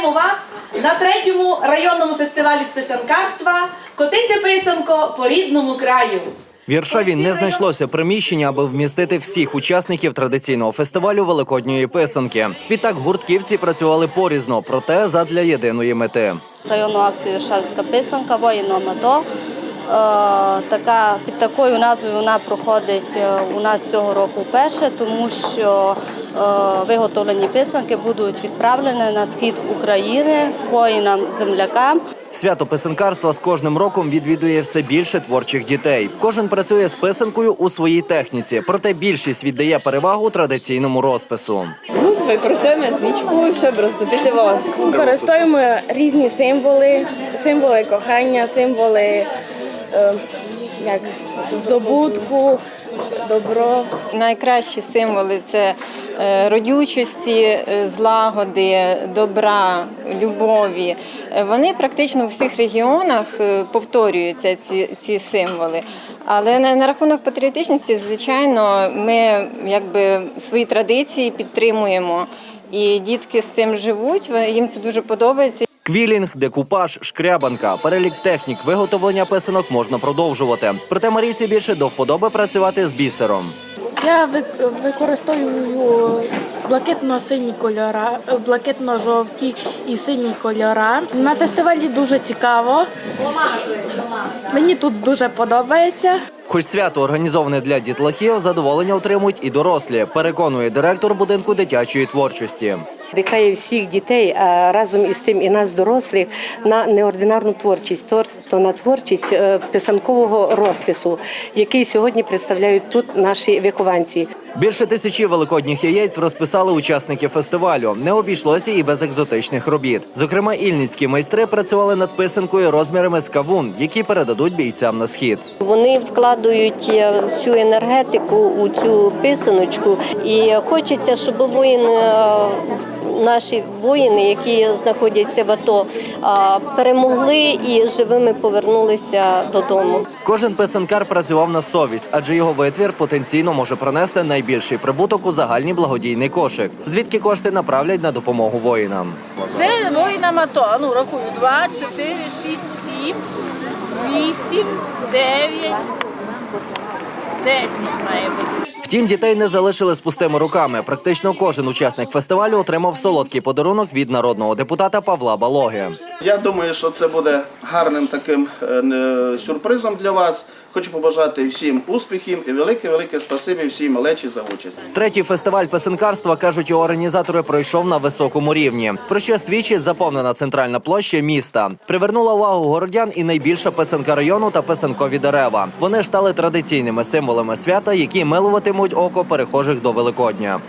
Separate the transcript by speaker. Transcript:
Speaker 1: Вітаємо вас на третьому районному фестивалі з писанкарства Котися писанко по рідному краю.
Speaker 2: В Іршаві не знайшлося приміщення, аби вмістити всіх учасників традиційного фестивалю Великодньої писанки. Відтак гуртківці працювали порізно, проте задля єдиної мети.
Speaker 3: районну акцію Іршавська писанка воїном АТО. Е, Така під такою назвою вона проходить е, у нас цього року вперше, тому що виготовлені писанки будуть відправлені на схід України воїнам землякам.
Speaker 2: Свято писанкарства з кожним роком відвідує все більше творчих дітей. Кожен працює з писанкою у своїй техніці, проте більшість віддає перевагу традиційному розпису.
Speaker 4: Ми використовуємо свічку, щоб роздобити воск.
Speaker 5: Використовуємо різні символи, символи кохання, символи е, як здобутку, добро.
Speaker 6: Найкращі символи це е, родючості, е, злагоди, добра, любові. Е, Вони практично у всіх регіонах е, повторюються ці, ці символи. Але на, на рахунок патріотичності, звичайно, ми якби свої традиції підтримуємо. І дітки з цим живуть, їм це дуже подобається.
Speaker 2: Квілінг, декупаж, шкрябанка. Перелік технік виготовлення писанок можна продовжувати. Проте Марійці більше до вподоби працювати з бісером.
Speaker 5: Я використовую блакитно-сині кольора, блакитно-жовті і сині кольора. На фестивалі дуже цікаво. Мені тут дуже подобається.
Speaker 2: Хоч свято організоване для дітлахів, задоволення отримують і дорослі, переконує директор будинку дитячої творчості.
Speaker 7: Дихає всіх дітей, а разом із тим і нас, дорослих, на неординарну творчість, тобто на творчість е, писанкового розпису, який сьогодні представляють тут наші вихованці.
Speaker 2: Більше тисячі великодніх яєць розписали учасники фестивалю. Не обійшлося і без екзотичних робіт. Зокрема, ільницькі майстри працювали над писанкою розмірами з кавун, які передадуть бійцям на схід.
Speaker 3: Вони вкладають е, всю енергетику у цю писаночку, і хочеться, щоб воїни. е, Наші воїни, які знаходяться в АТО, перемогли і живими повернулися додому.
Speaker 2: Кожен писанкар працював на совість, адже його витвір потенційно може принести найбільший прибуток у загальний благодійний кошик, звідки кошти направлять на допомогу воїнам.
Speaker 8: Це воїнам АТО. Ну, рахую. 2, 4, 6, 7, 8, 9, 10 має бути.
Speaker 2: Втім, дітей не залишили з пустими руками. Практично кожен учасник фестивалю отримав солодкий подарунок від народного депутата Павла Балоги.
Speaker 9: Я думаю, що це буде гарним таким е, сюрпризом для вас. Хочу побажати всім успіхів і велике-велике спасибі всій малечі за участь.
Speaker 2: Третій фестиваль писанкарства, кажуть його організатори, пройшов на високому рівні. Про що свідчить заповнена центральна площа міста. Привернула увагу городян і найбільша писанка району та писанкові дерева. Вони ж стали традиційними символами свята, які милуватимуть око перехожих до Великодня.